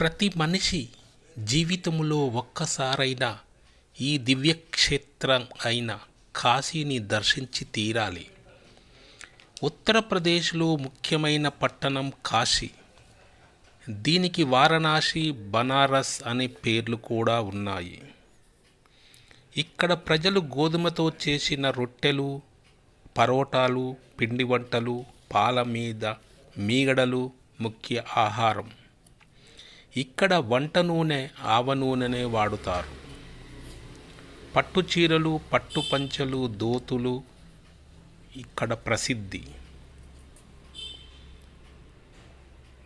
ప్రతి మనిషి జీవితంలో ఒక్కసారైనా ఈ దివ్యక్షేత్రం అయిన కాశీని దర్శించి తీరాలి. ఉత్తరప్రదేశ్లో ముఖ్యమైన పట్టణం కాశీ. దీనికి వారణాసి బనారస్ అనే పేర్లు కూడా ఉన్నాయి. ఇక్కడ ప్రజలు గోధుమతో చేసిన రొట్టెలు పరోటాలు పిండి వంటలు పాల మీద మీగడలు ముఖ్య ఆహారం. ఇక్కడ వంట నూనె ఆవ నూనెనే వాడుతారు. పట్టు చీరలు పట్టు పంచలు దోతులు ఇక్కడ ప్రసిద్ధి.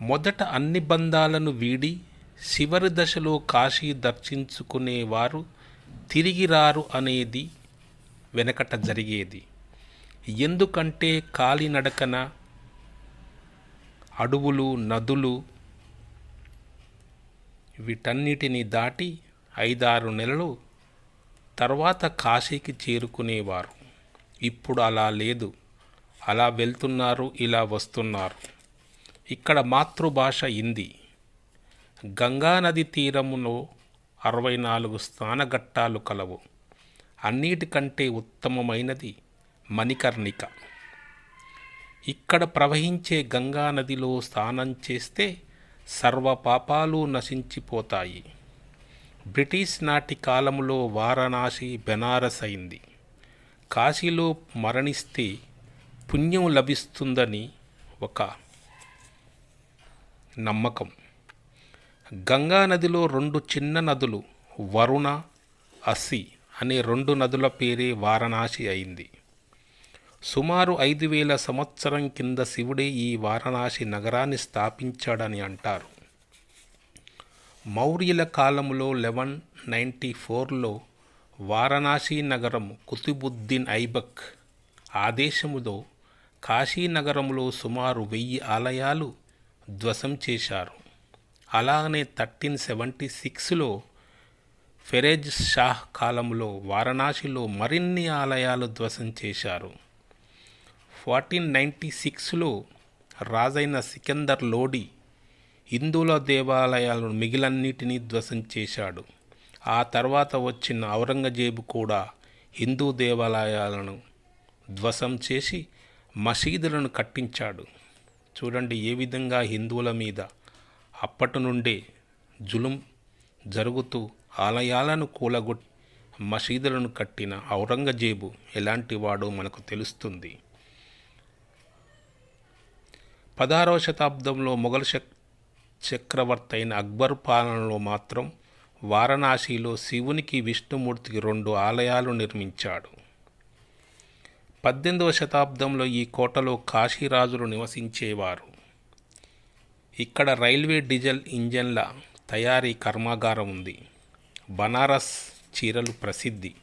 మొదట అన్ని బంధాలను వీడి చివరి దశలో కాశీ దర్శించుకునేవారు తిరిగి రారు అనేది వెనకట జరిగేది. ఎందుకంటే కాలినడకన అడవులు నదులు వీటన్నిటిని దాటి ఐదారు నెలలు తర్వాత కాశీకి చేరుకునేవారు. ఇప్పుడు అలా లేదు. అలా వెళ్తున్నారు ఇలా వస్తున్నారు. ఇక్కడ మాతృభాష హిందీ. గంగానది తీరములో అరవై నాలుగు స్నానఘట్టాలు కలవు. అన్నిటికంటే ఉత్తమమైనది మణికర్ణిక. ఇక్కడ ప్రవహించే గంగా నదిలో స్నానం చేస్తే సర్వ పాపాలు నశించిపోతాయి. బ్రిటిష్ నాటి కాలంలో వారణాసి బెనారస్ అయింది. కాశీలో మరణిస్తే పుణ్యం లభిస్తుందని ఒక నమ్మకం. గంగా నదిలో రెండు చిన్న నదులు వరుణ అసి అనే రెండు నదుల పేరే వారణాసి అయింది. సుమారు ఐదు వేల సంవత్సరం కింద శివుడే ఈ వారణాసి నగరాన్ని స్థాపించాడని అంటారు. మౌర్యుల కాలంలో లెవెన్ నైంటీ ఫోర్లో వారణాసి నగరం కుతుబుద్దీన్ ఐబక్ ఆదేశములో కాశీనగరంలో సుమారు వెయ్యి ఆలయాలు ధ్వసం చేశారు. అలాగనే థర్టీన్ సెవెంటీ సిక్స్లో ఫెరేజ్ షాహ్ కాలంలో వారణాసిలో మరిన్ని ఆలయాలు ధ్వసం చేశారు. ఫార్టీన్ నైంటీ సిక్స్లో రాజైన సికందర్ లోడి హిందువుల దేవాలయాలను మిగిలన్నిటినీ ధ్వసం చేశాడు. ఆ తర్వాత వచ్చిన ఔరంగజేబు కూడా హిందూ దేవాలయాలను ధ్వసం చేసి మసీదులను కట్టించాడు. చూడండి ఏ విధంగా హిందువుల మీద అప్పటి నుండే జులుం జరుగుతూ ఆలయాలను కూలగొట్టి మసీదులను కట్టిన ఔరంగజేబు ఎలాంటి వాడో మనకు తెలుస్తుంది. పదహారవ శతాబ్దంలో మొఘల్ చక్ చక్రవర్తి అయిన అక్బర్ పాలనలో మాత్రం వారణాసిలో శివునికి విష్ణుమూర్తికి రెండు ఆలయాలు నిర్మించాడు. పద్దెనిమిదవ శతాబ్దంలో ఈ కోటలో కాశీరాజులు నివసించేవారు. ఇక్కడ రైల్వే డీజిల్ ఇంజన్ల తయారీ కర్మాగారం ఉంది. బనారస్ చీరలు ప్రసిద్ధి.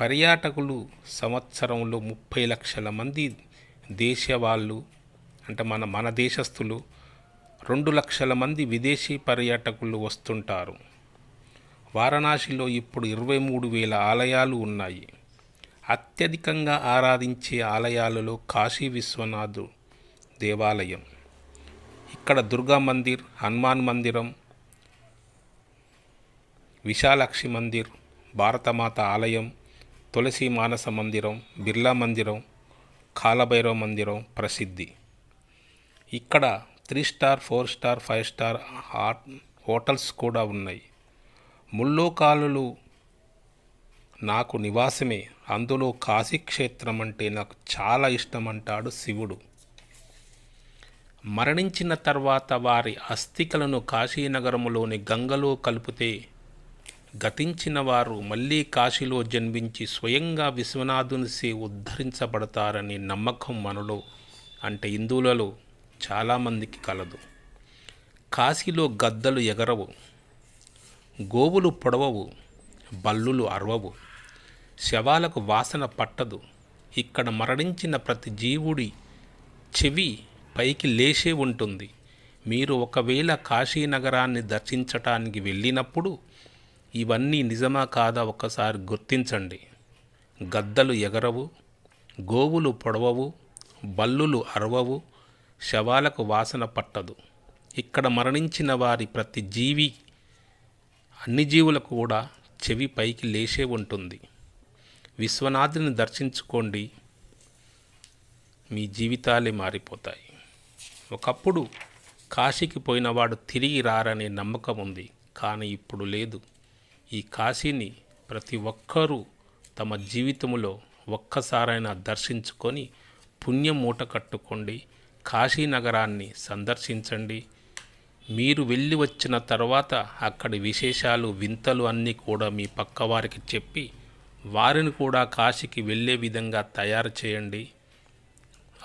పర్యాటకులు సంవత్సరంలో ముప్పై లక్షల మంది దేశవాళ్ళు అంటే మన మన దేశస్థులు రెండు లక్షల మంది విదేశీ పర్యాటకులు వస్తుంటారు. వారణాసిలో ఇప్పుడు ఇరవై మూడు వేల ఆలయాలు ఉన్నాయి. అత్యధికంగా ఆరాధించే ఆలయాలలో కాశీ విశ్వనాథు దేవాలయం. ఇక్కడ దుర్గా మందిర్ హనుమాన్ మందిరం విశాలాక్షి మందిర్ భారతమాత ఆలయం తులసి మానస మందిరం బిర్లా మందిరం కాలభైరవ మందిరం ప్రసిద్ధి. ఇక్కడ three star four star five star hot hotels కూడా ఉన్నాయి. ముల్లోకాలులు నాకు నివాసమే. అందులో కాశీక్షేత్రం అంటే నాకు చాలా ఇష్టం అంటాడు శివుడు. మరణించిన తర్వాత వారి అస్థికలను కాశీనగరములోని గంగలో కలిపితే గతించిన వారు మళ్ళీ కాశీలో జన్మించి స్వయంగా విశ్వనాథునిసే ఉద్ధరించబడతారని నమ్మకం మనలో. అంటే హిందువులలో చాలామందికి కలదు. కాశీలో గద్దలు ఎగరవు. గోవులు పొడవవు. బల్లులు అరవవు. శవాలకు వాసన పట్టదు. ఇక్కడ మరణించిన ప్రతి జీవుడి చెవి పైకి లేచే ఉంటుంది. మీరు ఒకవేళ కాశీనగరాన్ని దర్శించటానికి వెళ్ళినప్పుడు ఇవన్నీ నిజమా కాదా ఒకసారి గుర్తించండి. గద్దలు ఎగరవు. గోవులు పొడవవు. బల్లులు అరవవు. శవాలకు వాసన పట్టదు. ఇక్కడ మరణించిన వారి ప్రతి జీవి అన్ని జీవులకు కూడా చెవి పైకి లేచే ఉంటుంది. విశ్వనాథుని దర్శించుకోండి. మీ జీవితాలే మారిపోతాయి. ఒకప్పుడు కాశీకి పోయినవాడు తిరిగి రారనే నమ్మకం ఉంది కానీ ఇప్పుడు లేదు. ఈ కాశీని ప్రతి ఒక్కరూ తమ జీవితంలో ఒక్కసారైనా దర్శించుకొని పుణ్యం మూట కట్టుకోండి. కాశీ నగరాన్ని సందర్శించండి. మీరు వెళ్ళి వచ్చిన తర్వాత అక్కడి విశేషాలు వింతలు అన్నీ కూడా మీ పక్కవారికి చెప్పి వారిని కూడా కాశీకి వెళ్ళే విధంగా తయారు చేయండి.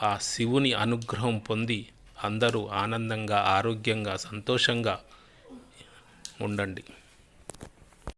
ఆ శివుని అనుగ్రహం పొంది అందరూ ఆనందంగా ఆరోగ్యంగా సంతోషంగా ఉండండి.